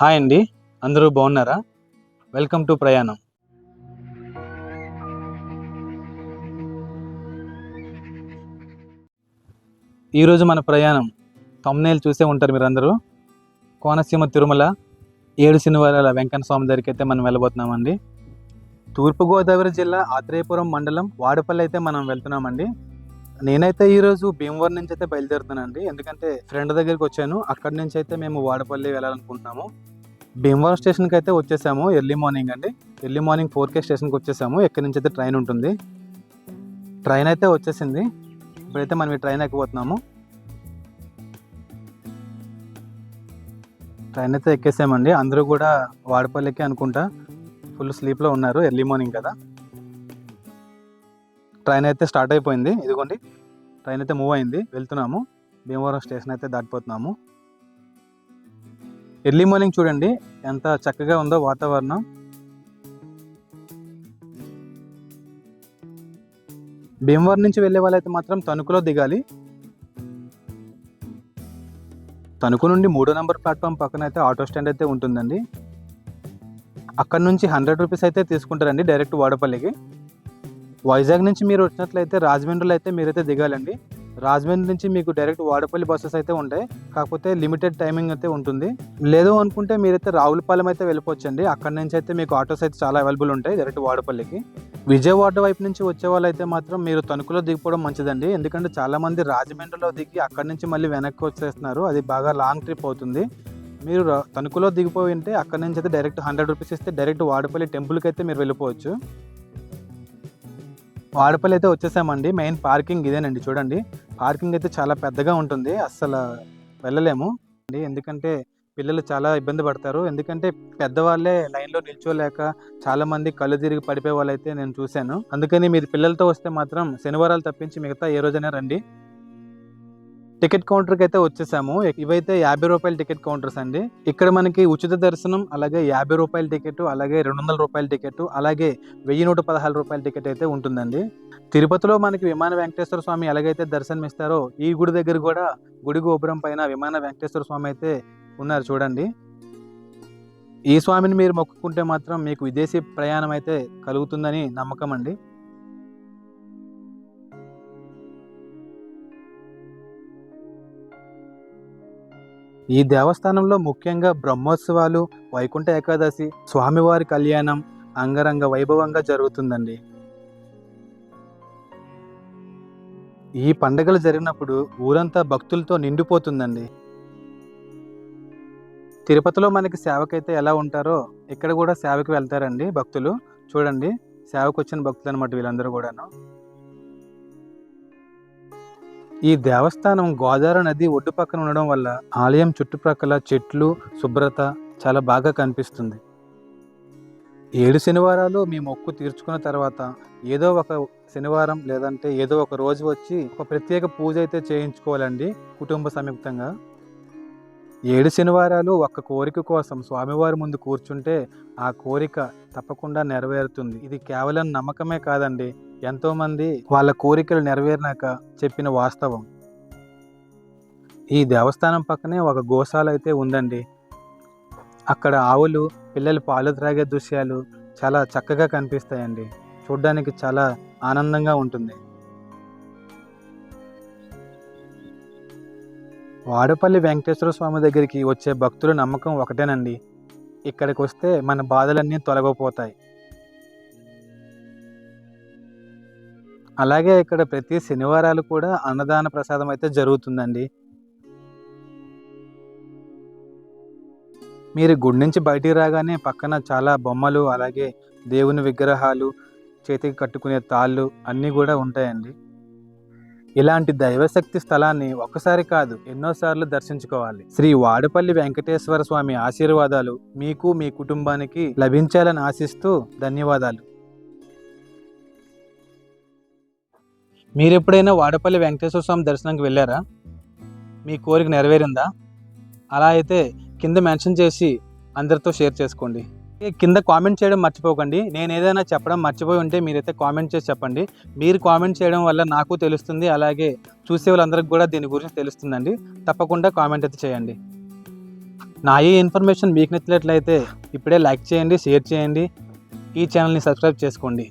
Hi అండి. అందరూ బాగున్నారా? వెల్కమ్ టు ప్రయాణం. ఈరోజు మన ప్రయాణం తమ్నేల్ చూసే ఉంటారు మీరందరూ. కోనసీమ తిరుమల ఏడు శనివారాల వెంకన్న స్వామి దగ్గరికి అయితే మనం వెళ్ళబోతున్నామండి. తూర్పుగోదావరి జిల్లా ఆత్రేయపురం మండలం వాడపల్లి అయితే మనం వెళ్తున్నామండి. నేనైతే ఈరోజు భీమవరం నుంచి అయితే బయలుదేరుతున్నానండి. ఎందుకంటే ఫ్రెండ్ దగ్గరికి వచ్చాను. అక్కడి నుంచి అయితే మేము వాడపల్లి వెళ్ళాలనుకుంటున్నాము. భీమవరం స్టేషన్కి అయితే వచ్చేసాము ఎర్లీ మార్నింగ్ అండి. ఎర్లీ మార్నింగ్ ఫోర్ కే స్టేషన్కి వచ్చేసాము. ఎక్కడి నుంచి అయితే ట్రైన్ ఉంటుంది. ట్రైన్ అయితే వచ్చేసింది. ఇప్పుడైతే మనం ఈ ట్రైన్ ఎక్కిపోతున్నాము. ట్రైన్ అయితే ఎక్కేసామండి. అందరూ కూడా వాడపల్లికి అనుకుంటా. ఫుల్ స్లీప్లో ఉన్నారు. ఎర్లీ మార్నింగ్ కదా. ట్రైన్ అయితే స్టార్ట్ అయిపోయింది. ఇదిగోండి. ట్రైన్ అయితే మూవ్ అయింది. వెళ్తున్నాము. భీమవరం స్టేషన్ అయితే దాటిపోతున్నాము. ఎర్లీ మార్నింగ్ చూడండి. ఎంత చక్కగా ఉందో వాతావరణం. భీమవరం నుంచి వెళ్ళే వాళ్ళైతే మాత్రం తణుకులో దిగాలి. తణుకు నుండి మూడో నెంబర్ ప్లాట్ఫామ్ పక్కన అయితే ఆటో స్టాండ్ అయితే ఉంటుందండి. అక్కడ నుంచి హండ్రెడ్ రూపీస్ అయితే తీసుకుంటారండి డైరెక్ట్ వాడపల్లికి. వైజాగ్ నుంచి మీరు వచ్చినట్లయితే రాజమండ్రిలో అయితే మీరైతే దిగాలండి. రాజమండ్రి నుంచి మీకు డైరెక్ట్ వాడపల్లి బస్సెస్ అయితే ఉంటాయి. కాకపోతే లిమిటెడ్ టైమింగ్ అయితే ఉంటుంది. లేదు అనుకుంటే మీరైతే రావులపాలెం అయితే వెళ్ళిపోవచ్చండి. అక్కడ నుంచి అయితే మీకు ఆటోస్ అయితే చాలా అవైలబుల్ ఉంటాయి డైరెక్ట్ వాడపల్లికి. విజయవాడ వైపు నుంచి వచ్చే వాళ్ళైతే మాత్రం మీరు తణుకులో దిగిపోవడం మంచిదండి. ఎందుకంటే చాలా మంది రాజమండ్రిలో దిగి అక్కడి నుంచి మళ్ళీ వెనక్కి వచ్చేస్తున్నారు. అది బాగా లాంగ్ ట్రిప్ అవుతుంది. మీరు తణుకులో దిగిపోయి ఉంటే అక్కడి నుంచి అయితే డైరెక్ట్ హండ్రెడ్ రూపీస్ ఇస్తే డైరెక్ట్ వాడపల్లి టెంపుల్కి అయితే మీరు వెళ్ళిపోవచ్చు. వాడపల్లి అయితే వచ్చేసామండి. మెయిన్ పార్కింగ్ ఇదేనండి చూడండి. పార్కింగ్ అయితే చాలా పెద్దగా ఉంటుంది. అస్సలు వెళ్ళలేము. ఎందుకంటే పిల్లలు చాలా ఇబ్బంది పడతారు. ఎందుకంటే పెద్దవాళ్ళే లైన్లో నిల్చోలేక చాలామంది కళ్ళు తిరిగి పడిపోయే వాళ్ళైతే నేను చూశాను. అందుకని మీరు పిల్లలతో వస్తే మాత్రం శనివారాలు తప్పించి మిగతా ఏ రోజైనా రండి. టికెట్ కౌంటర్కి అయితే వచ్చేసాము. ఇవైతే యాభై రూపాయల టికెట్ కౌంటర్స్ అండి. ఇక్కడ మనకి ఉచిత దర్శనం అలాగే యాభై రూపాయల టికెట్ అలాగే రెండు వందల రూపాయల టికెట్ అలాగే వెయ్యి నూట పదహారు రూపాయల టికెట్ అయితే ఉంటుందండి. తిరుపతిలో మనకి విమాన వెంకటేశ్వర స్వామి ఎలాగైతే దర్శనం ఇస్తారో ఈ గుడి దగ్గర కూడా గుడి గోపురం పైన విమాన వెంకటేశ్వర స్వామి అయితే ఉన్నారు చూడండి. ఈ స్వామిని మీరు మొక్కుకుంటే మాత్రం మీకు విదేశీ ప్రయాణం అయితే కలుగుతుందని నమ్మకం అండి. ఈ దేవస్థానంలో ముఖ్యంగా బ్రహ్మోత్సవాలు వైకుంఠ ఏకాదశి స్వామివారి కళ్యాణం అంగరంగ వైభవంగా జరుగుతుందండి. ఈ పండగలు జరిగినప్పుడు ఊరంతా భక్తులతో నిండిపోతుందండి. తిరుపతిలో మనకి సేవకైతే ఎలా ఉంటారో ఇక్కడ కూడా సేవకి వెళ్తారండి భక్తులు. చూడండి సేవకు వచ్చిన భక్తులు అనమాట వీళ్ళందరూ కూడాను. ఈ దేవస్థానం గోదావరి నది ఒడ్డు పక్కన ఉండడం వల్ల ఆలయం చుట్టుప్రక్కల చెట్లు శుభ్రత చాలా బాగా కనిపిస్తుంది. ఏడు శనివారాలు మీ మొక్కు తీర్చుకున్న తర్వాత ఏదో ఒక శనివారం లేదంటే ఏదో ఒక రోజు వచ్చి ఒక ప్రత్యేక పూజ అయితే చేయించుకోవాలండి కుటుంబ సంయుక్తంగా. ఏడు శనివారాలు ఒక్క కోరిక కోసం స్వామివారి ముందు కూర్చుంటే ఆ కోరిక తప్పకుండా నెరవేరుతుంది. ఇది కేవలం నమ్మకమే కాదండి. ఎంతోమంది వాళ్ళ కోరికలు నెరవేరినాక చెప్పిన వాస్తవం. ఈ దేవస్థానం పక్కనే ఒక గోశాల అయితే ఉందండి. అక్కడ ఆవులు పిల్లలు పాలు త్రాగే దృశ్యాలు చాలా చక్కగా కనిపిస్తాయండి. చూడ్డానికి చాలా ఆనందంగా ఉంటుంది. వాడపల్లి వెంకటేశ్వర స్వామి దగ్గరికి వచ్చే భక్తుల నమ్మకం ఒకటేనండి. ఇక్కడికి వస్తే మన బాధలన్నీ తొలగిపోతాయి. అలాగే ఇక్కడ ప్రతి శనివారాలు కూడా అన్నదాన ప్రసాదం అయితే జరుగుతుందండి. మీరు గుడి నుంచి బయటికి రాగానే పక్కన చాలా బొమ్మలు అలాగే దేవుని విగ్రహాలు చేతికి కట్టుకునే తాళ్ళు అన్నీ కూడా ఉంటాయండి. ఇలాంటి దైవశక్తి స్థలాన్ని ఒక్కసారి కాదు ఎన్నోసార్లు దర్శించుకోవాలి. శ్రీ వాడపల్లి వెంకటేశ్వర స్వామి ఆశీర్వాదాలు మీకు మీ కుటుంబానికి లభించాలని ఆశిస్తూ ధన్యవాదాలు. మీరు ఎప్పుడైనా వాడపల్లి వెంకటేశ్వర స్వామి దర్శనానికి వెళ్ళారా? మీ కోరిక నెరవేరిందా? అలా అయితే కింద మెన్షన్ చేసి అందరితో షేర్ చేసుకోండి. కింద కామెంట్ చేయడం మర్చిపోకండి. నేను ఏదైనా చెప్పడం మర్చిపోయి ఉంటే మీరైతే కామెంట్ చేసి చెప్పండి. మీరు కామెంట్ చేయడం వల్ల నాకు తెలుస్తుంది. అలాగే చూసే వాళ్ళందరికీ కూడా దీని గురించి తెలుస్తుందండి. తప్పకుండా కామెంట్ అయితే చేయండి. నా ఈ ఇన్ఫర్మేషన్ మీకు నచ్చినట్లయితే ఇప్పుడే లైక్ చేయండి షేర్ చేయండి. ఈ ఛానల్ని సబ్స్క్రైబ్ చేసుకోండి.